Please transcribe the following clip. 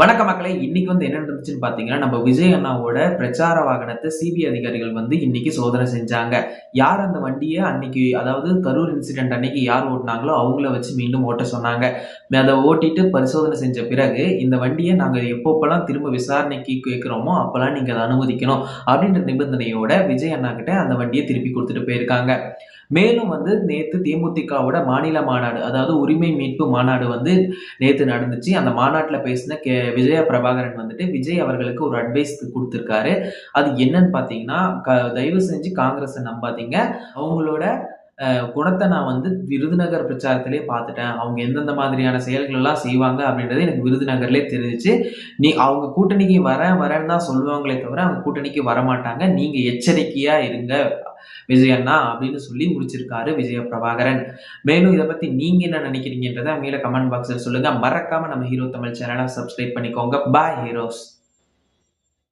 வணக்க மக்களே இன்னைக்கு வந்து என்ன நடந்துச்சுன்னு பாத்தீங்கன்னா நம்ம விஜய் அண்ணாவோட பிரச்சார வாகனத்தை சிபிஐ அதிகாரிகள் வந்து இன்னைக்கு சோதனை செஞ்சாங்க. யார் அந்த வண்டியை அன்னைக்கு அதாவது கரூர் இன்சிடென்ட் அன்னைக்கு யார் ஓட்டினாங்களோ அவங்கள வச்சு மீண்டும் ஓட்ட சொன்னாங்க. அதை ஓட்டிட்டு பரிசோதனை செஞ்ச பிறகு இந்த வண்டியை நாங்க எப்பப்பெல்லாம் திரும்ப விசாரணைக்கு கேட்கிறோமோ அப்பெல்லாம் நீங்க அதை அனுமதிக்கணும் அப்படின்ற நிபந்தனையோட விஜய் அண்ணா கிட்ட அந்த வண்டியை திருப்பி கொடுத்துட்டு போயிருக்காங்க. மேலும் வந்து நேத்து தேமுதிகவோட மாநில மாநாடு அதாவது உரிமை மீட்பு மாநாடு வந்து நேத்து நடந்துச்சு. அந்த மாநாட்டில் பேசின கே விஜய பிரபாகரன் வந்துட்டு விஜய் அவர்களுக்கு ஒரு அட்வைஸ் கொடுத்துருக்காரு. அது என்னன்னு பார்த்தீங்கன்னா க தயவு செஞ்சு காங்கிரஸை நம்பாதீங்க. அவங்களோட குணத்தை நான் வந்து விருதுநகர் பிரச்சாரத்திலே பார்த்துட்டேன். அவங்க எந்தெந்த மாதிரியான செயல்கள் எல்லாம் செய்வாங்க அப்படின்றது எனக்கு விருதுநகர்லேயே தெரிஞ்சிச்சு. நீ அவங்க கூட்டணிக்கு வரேன் வரேன்னு தான் சொல்லுவாங்களே தவிர அவங்க கூட்டணிக்கு வரமாட்டாங்க. நீங்க எச்சரிக்கையா இருங்க. விஜய் அப்படின்னு சொல்லி முடிச்சிருக்காரு விஜய பிரபாகரன் மேலும் இதை பத்தி நீங்க என்ன நினைக்கிறீங்கன்றதை மேல கமெண்ட் பாக்ஸ்ல சொல்லுங்க. மறக்காம நம்ம ஹீரோ தமிழ் சேனலை சப்ஸ்கிரைப் பண்ணிக்கோங்க. பாய் ஹீரோஸ்